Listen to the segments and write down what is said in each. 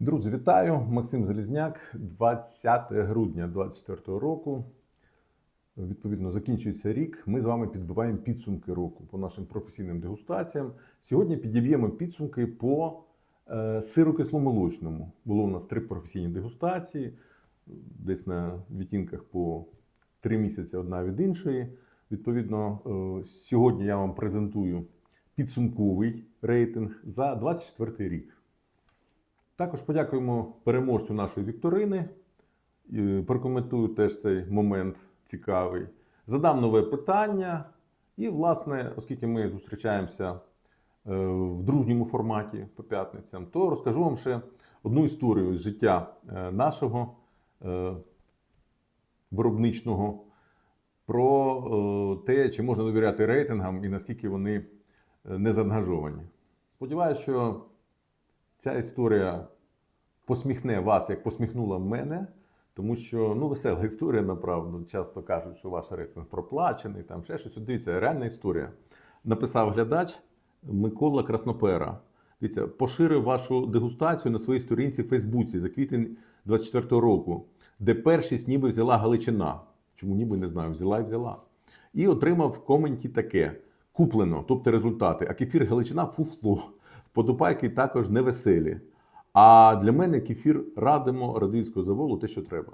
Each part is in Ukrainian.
Друзі, вітаю! Максим Залізняк, 20 грудня 2024 року. Відповідно, закінчується рік. Ми з вами підбиваємо підсумки року по нашим професійним дегустаціям. Сьогодні підіб'ємо підсумки по е, сиру кисломолочному. Було у нас три професійні дегустації, десь на відтінках по три місяці одна від іншої. Відповідно, е, сьогодні я вам презентую підсумковий рейтинг за 2024 рік. Також подякуємо переможцю нашої вікторини. Прокоментую теж цей момент цікавий. Задам нове питання. І, власне, оскільки ми зустрічаємося е, в дружньому форматі по п'ятницям, то розкажу вам ще одну історію з життя е, нашого е, виробничного про те, чи можна довіряти рейтингам і наскільки вони не заангажовані. Сподіваюся, що ця історія посміхне вас, як посміхнула мене, тому що ну, весела історія, направду. Часто кажуть, що ваш рейтинг проплачений, там ще щось. Дивіться, реальна історія. Написав глядач Микола Краснопера. Дивіться, поширив вашу дегустацію на своїй сторінці в Фейсбуці за квітень 24 року, де першість ніби взяла Галичина. Чому ніби не знаю, взяла і взяла. І отримав в коменті таке: куплено, тобто результати. А кефір Галичина фуфло. Подопайки також невеселі. А для мене кефір радимо радивського заволу те, що треба.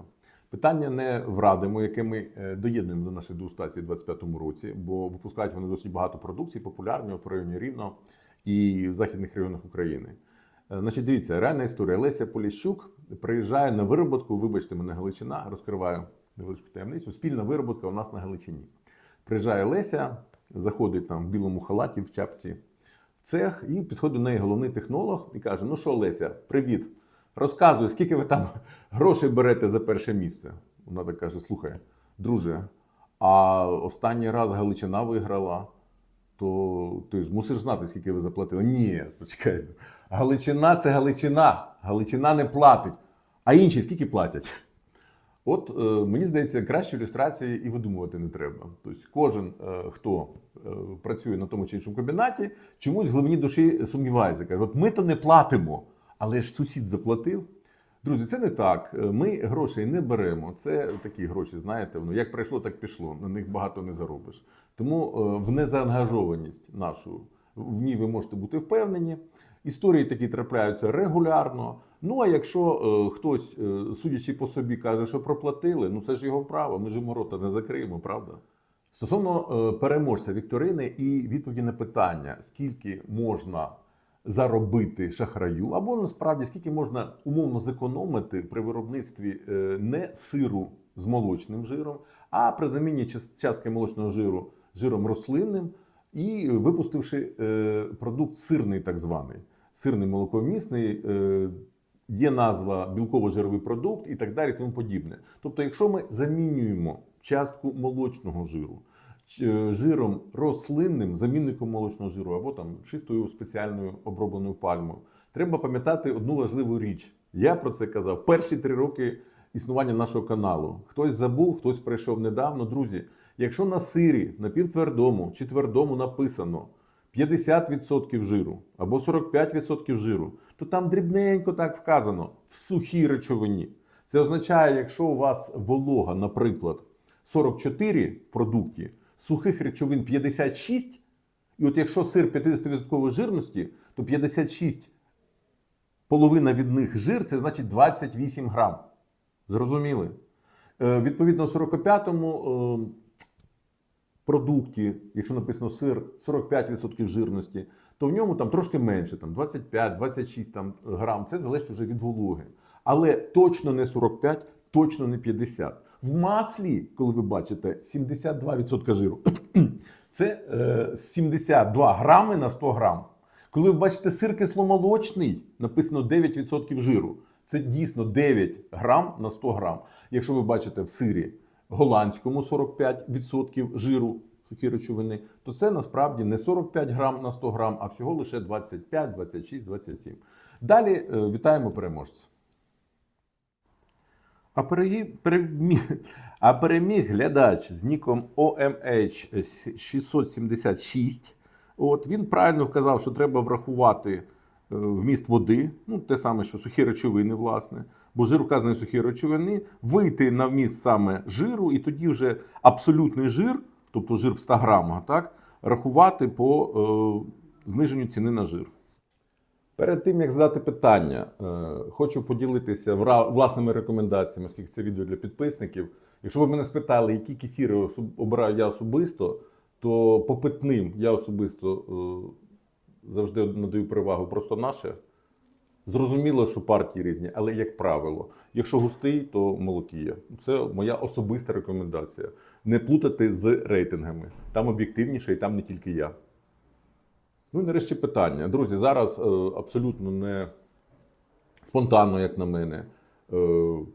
Питання не в радимо, яке ми е, доєднуємо до нашої дегустації у 2025 році, бо випускають вони досить багато продукції, популярні в районі Рівно і в західних регіонах України. Е, Значить, дивіться, реальна історія. Леся Поліщук приїжджає на вироботку, вибачте мене Галичина, розкриваю невеличку таємницю. Спільна вироботка у нас на Галичині. Приїжджає Леся, заходить там в білому халаті, в чапці цех, і підходить до неї головний технолог і каже: Ну що, Леся, привіт. Розказуй, скільки ви там грошей берете за перше місце. Вона так каже: слухай, друже, а останній раз Галичина виграла, то ти ж мусиш знати, скільки ви заплатили. Ні, почекай. Галичина це Галичина. Галичина не платить. А інші скільки платять? От е, мені здається, кращої ілюстрації і видумувати не треба. Тобто, кожен, е, хто е, працює на тому чи іншому комбінаті, чомусь в глибині душі сумнівається. Каже, от ми то не платимо, але ж сусід заплатив. Друзі, це не так. Ми грошей не беремо. Це такі гроші, знаєте, воно як прийшло, так пішло. На них багато не заробиш. Тому в незаангажованість нашу в ній ви можете бути впевнені. Історії такі трапляються регулярно. Ну а якщо е, хтось, е, судячи по собі, каже, що проплатили, ну це ж його право. Ми ж йому рота не закриємо, правда? Стосовно е, переможця Вікторини і відповіді на питання, скільки можна заробити шахраю, або насправді скільки можна умовно зекономити при виробництві не сиру з молочним жиром, а при заміні частки молочного жиру жиром рослинним і випустивши продукт сирний, так званий, сирний молоковмісний. Є назва білково-жировий продукт і так далі, тому подібне. Тобто, якщо ми замінюємо частку молочного жиру е, жиром рослинним, замінником молочного жиру або там чистою спеціальною обробленою пальмою, треба пам'ятати одну важливу річ. Я про це казав перші три роки існування нашого каналу. Хтось забув, хтось прийшов недавно. Друзі, якщо на сирі, на півтвердому чи твердому написано 50% жиру або 45% жиру, то там дрібненько так вказано в сухій речовині. Це означає, якщо у вас волога, наприклад, 44 в продукті, сухих речовин 56, і от якщо сир 50% жирності, то 56 половина від них жир, це значить 28 грам. Зрозуміли? Е, відповідно, у 45-му е, продукті, якщо написано сир 45% жирності, то в ньому там трошки менше, там 25-26 там, грам. Це залежить вже від вологи. Але точно не 45, точно не 50. В маслі, коли ви бачите 72% жиру, це е, 72 грами на 100 грам. Коли ви бачите сир кисломолочний, написано 9% жиру. Це дійсно 9 грам на 100 грам. Якщо ви бачите в сирі голландському 45% жиру сухі речовини, то це насправді не 45 грам на 100 грам, а всього лише 25, 26, 27. Далі е, вітаємо переможця. А переміг, а переміг глядач з ніком OMH 676. От він правильно вказав, що треба врахувати вміст води, ну те саме, що сухі речовини, власне, бо жир вказаний сухі речовини, вийти на вміст саме жиру, і тоді вже абсолютний жир, тобто жир в 100 грамах, так, рахувати по е, зниженню ціни на жир. Перед тим як задати питання, е, хочу поділитися власними рекомендаціями, оскільки це відео для підписників. Якщо ви мене спитали, які кефіри обираю я особисто, то по питним я особисто е, завжди надаю перевагу просто наше. Зрозуміло, що партії різні, але як правило, якщо густий, то молокія. Це моя особиста рекомендація. Не плутати з рейтингами. Там запевніше, і там не тільки я. Ну і нарешті питання. Друзі, зараз е, абсолютно не спонтанно, як на мене,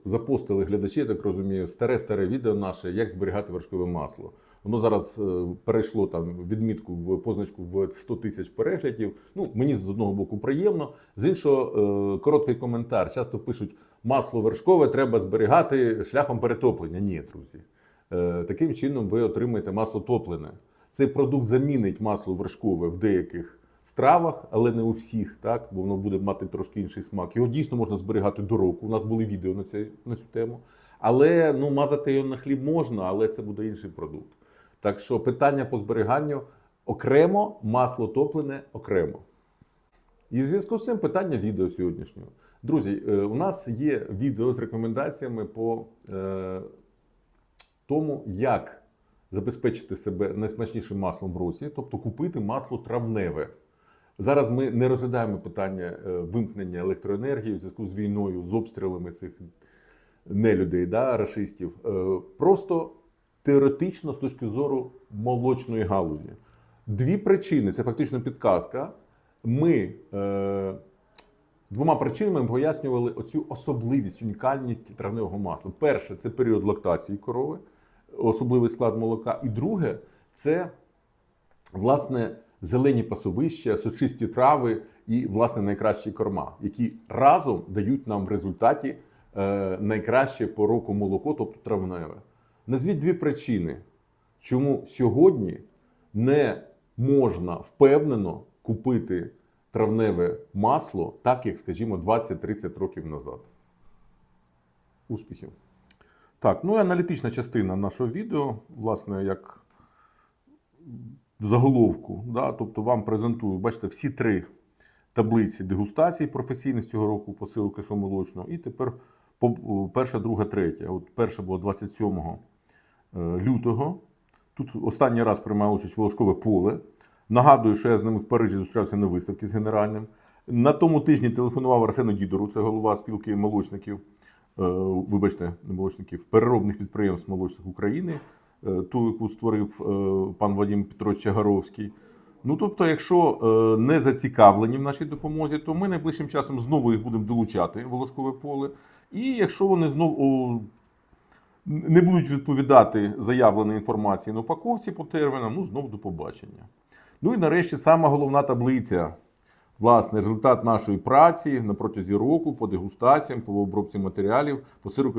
запостили глядачі, так розумію, старе-старе відео наше, як зберігати вершкове масло. Воно зараз е, перейшло там відмітку в позначку в 100 тисяч переглядів. Ну, мені з одного боку приємно, з іншого е, короткий коментар. Часто пишуть, масло вершкове треба зберігати шляхом перетоплення. Ні, друзі. Е, Таким чином ви отримаєте масло топлене. Цей продукт замінить масло вершкове в деяких стравах, але не у всіх, так бо воно буде мати трошки інший смак. Його дійсно можна зберігати до року. У нас були відео на цю, на цю тему. Але ну мазати його на хліб можна, але це буде інший продукт. Так що питання по зберіганню окремо, масло топлене окремо. І в зв'язку з цим питання відео сьогоднішнього. Друзі, е, у нас є відео з рекомендаціями по е, тому, як забезпечити себе найсмачнішим маслом в році, тобто купити масло травневе. Зараз ми не розглядаємо питання е, вимкнення електроенергії в зв'язку з війною, з обстрілами цих нелюдей, да, рашистів. Е, Просто теоретично з точки зору молочної галузі. Дві причини це фактично підказка. Ми е, двома причинами пояснювали оцю особливість, унікальність травневого масла. Перше це період лактації корови, особливий склад молока. І друге це власне зелені пасовища, сочисті трави і власне найкращі корма, які разом дають нам в результаті е, найкраще по року молоко, тобто травневе. Назвіть дві причини, чому сьогодні не можна впевнено купити травневе масло, так як, скажімо, 20-30 років назад. Успіхів! Так, ну і аналітична частина нашого відео, власне, як заголовку. Да? Тобто вам презентую, бачите, всі три таблиці дегустації професійних цього року по силу кисломолочного. І тепер по- перша, друга, третя. От перша була 27 е, лютого. Тут останній раз приймав участь Волошкове поле. Нагадую, що я з ними в Парижі зустрічався на виставці з генеральним. На тому тижні телефонував Арсену Дідору, це голова спілки молочників, е, вибачте, молочників, переробних підприємств молочних України, ту, яку створив е, пан Вадим Петрович Чагаровський. Ну тобто, якщо е, не зацікавлені в нашій допомозі, то ми найближчим часом знову їх будемо долучати в волошкове поле. І якщо вони знову не будуть відповідати заявленій інформації на упаковці по термінам, ну знову до побачення. Ну і нарешті сама головна таблиця. Власне, результат нашої праці на протязі року по дегустаціям, по обробці матеріалів, по сиру.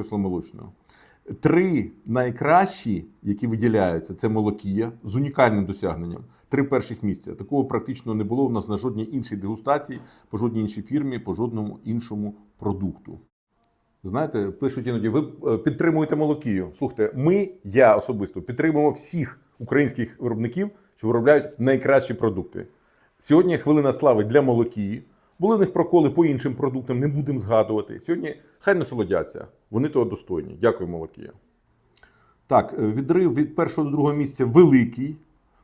Три найкращі, які виділяються, це молокія з унікальним досягненням. Три перших місця. Такого практично не було у нас на жодній іншій дегустації, по жодній іншій фірмі, по жодному іншому продукту. Знаєте, пишуть іноді, ви е, підтримуєте молокію. Слухайте, ми, я особисто, підтримуємо всіх українських виробників, що виробляють найкращі продукти. Сьогодні хвилина слави для молокії. Були в них проколи по іншим продуктам, не будемо згадувати. Сьогодні хай насолодяться. Вони того достойні. Дякую, молокія. Так, е, відрив від першого до другого місця великий.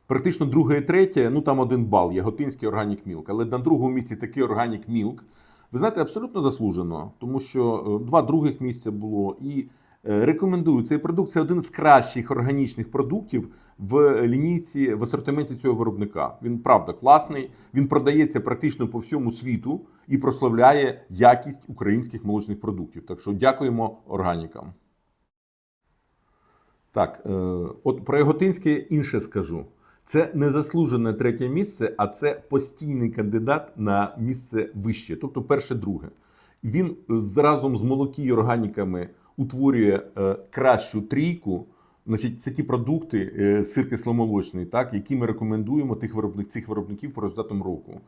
Практично друге і третє, ну там один бал, Яготинський органік мілк. Але на другому місці такий органік мілк. Ви знаєте, абсолютно заслужено, тому що е, два других місця було. І рекомендую цей продукт. Це один з кращих органічних продуктів в лінійці в асортименті цього виробника. Він правда класний. Він продається практично по всьому світу і прославляє якість українських молочних продуктів. Так що дякуємо органікам. Так, е, от про Яготинське інше скажу. Це не заслужене третє місце, а це постійний кандидат на місце вище, тобто перше-друге. Він разом з молокі органіками утворює е, кращу трійку. Значить, це ті продукти, е, сир кисломолочний, так, які ми рекомендуємо тих виробник, цих виробників по результатам року.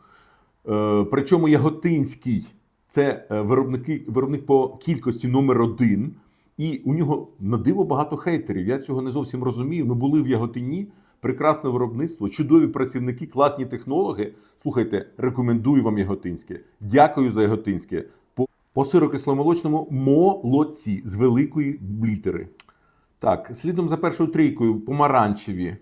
Е, Причому Яготинський це виробники, виробник по кількості номер один. І у нього на диво багато хейтерів. Я цього не зовсім розумію. Ми були в Яготині, прекрасне виробництво, чудові працівники, класні технологи. Слухайте, рекомендую вам Яготинське. Дякую за Яготинське. По, сирокисломолочному молодці з великої літери. Так, слідом за першою трійкою помаранчеві.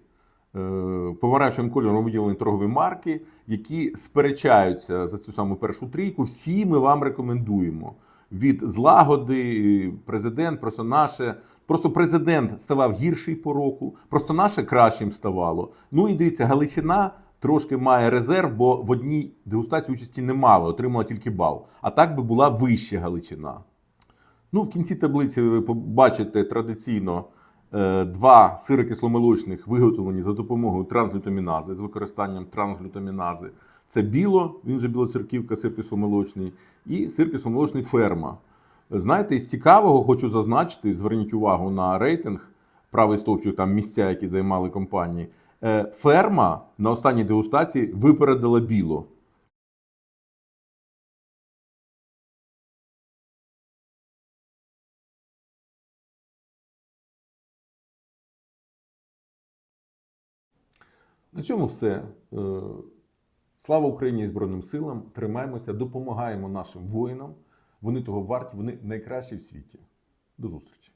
е, Помаранчевим кольором виділені торгові марки, які сперечаються за цю саму першу трійку. Всі ми вам рекомендуємо. Від злагоди, президент, просто наше. Просто президент ставав гірший по року, просто наше кращим ставало. Ну і дивіться, Галичина трошки має резерв, бо в одній дегустації участі не мало, отримала тільки бал. А так би була вища Галичина. Ну, в кінці таблиці ви побачите традиційно е, два сири кисломолочних, виготовлені за допомогою транслютамінази з використанням транслютамінази. Це біло, він же білоцерківка, сир кисломолочний, і сир кисломолочний ферма. Знаєте, із цікавого хочу зазначити, зверніть увагу на рейтинг, правий стовпчик, там місця, які займали компанії. Е, Ферма на останній дегустації випередила біло. На цьому все. Е, Слава Україні і Збройним силам! Тримаємося, допомагаємо нашим воїнам. Вони того варті, вони найкращі в світі. До зустрічі!